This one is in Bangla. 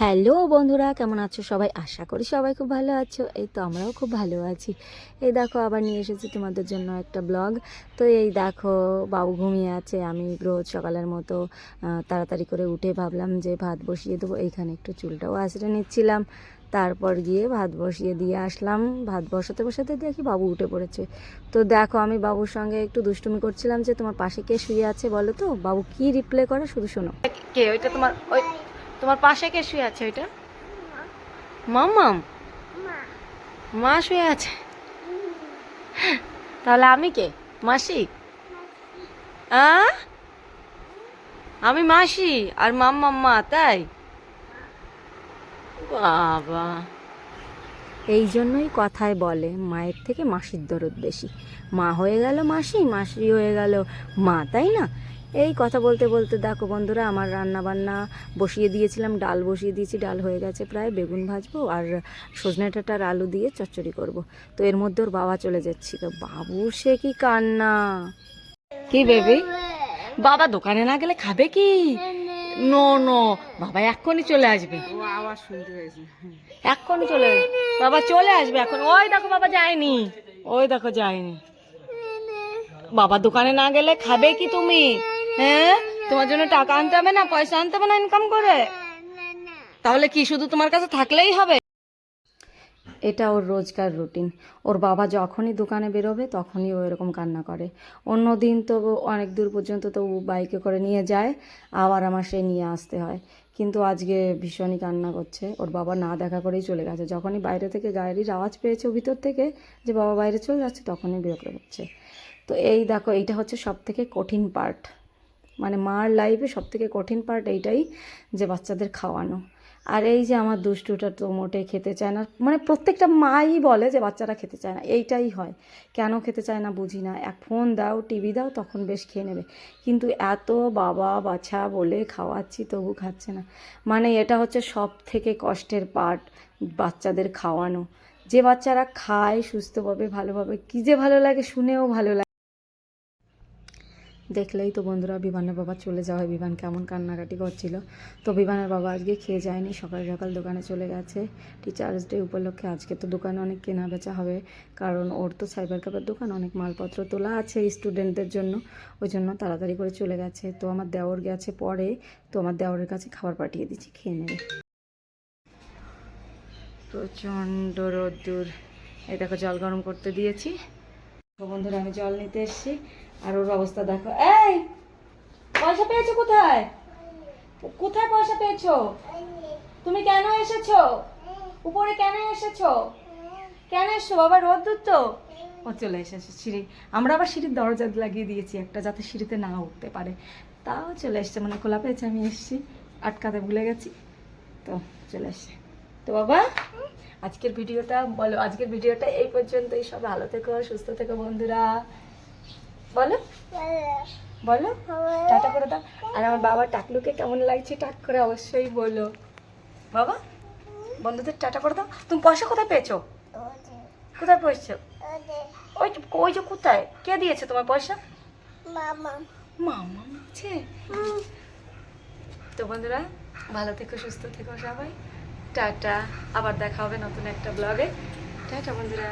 হ্যালো বন্ধুরা, কেমন আছো সবাই? আশা করি সবাই খুব ভালো আছো। এই তো আমরাও খুব ভালো আছি। এই দেখো, আবার নিয়ে এসেছি তোমাদের জন্য একটা ব্লগ। তো এই দেখো, বাবু ঘুমিয়ে আছে, আমি রোজ সকালের মতো তাড়াতাড়ি করে উঠে ভাবলাম যে ভাত বসিয়ে দেবো। এইখানে একটু চুলটাও আঁচড়ে নিচ্ছিলাম। তারপর গিয়ে ভাত বসিয়ে দিয়ে আসলাম। ভাত বসাতে বসাতে দেখি বাবু উঠে পড়েছে। তো দেখো, আমি বাবুর সঙ্গে একটু দুষ্টুমি করছিলাম যে তোমার পাশে কে শুয়ে আছে বলো তো? বাবু কি রিপ্লে করে? শুধু শোনো। কে? ওইটা তোমার ওই তোমার পাশে কে শুয়ে আছে ওইটা? মাম্মাম। মা শুয়ে আছে। তাহলে আমি কে? মাসি? আমি মাসি আর মাম্মাম মা, তাই? বাবা। এই জন্যই কথায় বলে, মায়ের থেকে মাসির দরদ বেশি। মা হয়ে গেল মাসি মাসি হয়ে গেল মা, তাই না? এই কথা বলতে বলতে দেখো বন্ধুরা আমার রান্না বান্না বসিয়ে দিয়েছিলাম ডাল বসিয়ে দিয়েছি ডাল হয়ে গেছে প্রায় বেগুন ভাজবো আর সজনে ডাঁটার আলু দিয়ে চচ্চড়ি করব। তো এর মধ্যে ওর বাবা চলে যাচ্ছিল বাবু সে কি কান্না? কি বেবি? বাবা দোকানে না গেলে খাবে কি? নো নো বাবা এক্ষুনি চলে আসবে। ও আওয়াজ শুনতে হয়েছে এক্ষুনি চলে আসবে। বাবা চলে আসবে এখন। ওই দেখো বাবা যায়নি। ওই দেখো যায়নি। বাবা দোকানে না গেলে খাবে কি তুমি? হ্যাঁ? তোমার জন্য টাকা আনতে হবে না, পয়সা আনতে হবে না ইনকাম করে? তাহলে কি শুধু তোমার কাছে থাকলেই হবে? এটা ওর রোজকার রুটিন ওর বাবা যখনই দোকানে বেরোবে, তখনই ও এরকম কান্না করে। অন্য দিন তো অনেক দূর পর্যন্ত তো ও বাইকে করে নিয়ে যায়, আবার আমার সে নিয়ে আসতে হয়। কিন্তু আজকে ভীষণই কান্না করছে। ওর বাবা না দেখা করেই চলে গেছে। যখনই বাইরে থেকে গাড়ির আওয়াজ পেয়েছে ভিতর থেকে, যে বাবা বাইরে চলে যাচ্ছে, তখনই বিরক্ত হচ্ছে। তো এই দেখো, এইটা হচ্ছে সব থেকে কঠিন পার্ট মানে মার লাইফে সব থেকে কঠিন পার্ট এইটাই যে বাচ্চাদের খাওয়ানো। আর এই যে আমার দুষ্টুটা তো মোটে খেতে চায় না। মানে প্রত্যেকটা মাই বলে যে বাচ্চারা খেতে চায় না। এইটাই হয়। কেন খেতে চায় না বুঝি না। এক ফোন দাও টিভি দাও, তখন বেশ খেয়ে নেবে। কিন্তু এত বাবা বাছা বলে খাওয়াচ্ছি তবু খাচ্ছে না। মানে এটা হচ্ছে সব থেকে কষ্টের পার্ট বাচ্চাদের খাওয়ানো। যে বাচ্চারা খায় সুস্থভাবে, ভালোভাবে, কী যে ভালো লাগে শুনেও ভালো লাগে। দেখলেই তো বন্ধুরা বিমানের বাবা চলে যাওয়া হয়। বিমান কেমন কান্নাকাটি করছিল। তো বিমানের বাবা আজকে খেয়ে যায়নি, সকাল সকাল দোকানে চলে গেছে। টিচার্স ডে উপলক্ষে আজকে তো দোকানে অনেক কেনা বেচা হবে, কারণ ওর তো সাইবার ক্যাফের দোকান, অনেক মালপত্র তোলা আছে স্টুডেন্টদের জন্য। ওই জন্য তাড়াতাড়ি করে চলে গেছে। তো আমার দেওর গেছে পরে, তো আমার দেওরের কাছে খাবার পাঠিয়ে দিচ্ছি, খেয়ে নেবে। প্রচণ্ড রোদ্দুর। দেখো জল গরম করতে দিয়েছি। তো বন্ধুরা, আমি জল নিতে এসেছি। আর ওর অবস্থা দেখো। এই, পয়সা পেয়েছ কোথায়? কোথায় পয়সা পেয়েছ? তুমি কেন এসেছ? উপরে কেন এসেছ? কেন এসছো? বাবা রোদ্দুর তো? ও চলে এসেছে সিঁড়ি। আমরা আবার সিঁড়ির দরজা লাগিয়ে দিয়েছি একটা, যাতে সিঁড়িতে না উঠতে পারে। তাও চলে এসছে মানে খোলা পেয়েছে, আমি এসেছি। আটকাতে ভুলে গেছি। তো চলে এসছে। তো বাবা আজকের ভিডিওটা বলো আজকের ভিডিওটা এই পর্যন্তই। সব ভালো থেকো সুস্থ থেকো বন্ধুরা। বলো? বলো? টাটা করে দাও। আর আমার বাবা টাকলুকে কেমন লাগছে টাক করে অবশ্যই বলো। বাবা বন্ধুদের টাটা করে দাও। তুমি পয়সা কোথায় পেয়েছ? কোথায় পেয়েছ ওই ওই যে কোথায়? কে দিয়েছে তোমার পয়সা? মামা দিয়েছে? তো বন্ধুরা ভালো থেকো সুস্থ থেকো সবাই। টাটা আবার দেখা হবে নতুন একটা ব্লগে টাটা বন্ধুরা।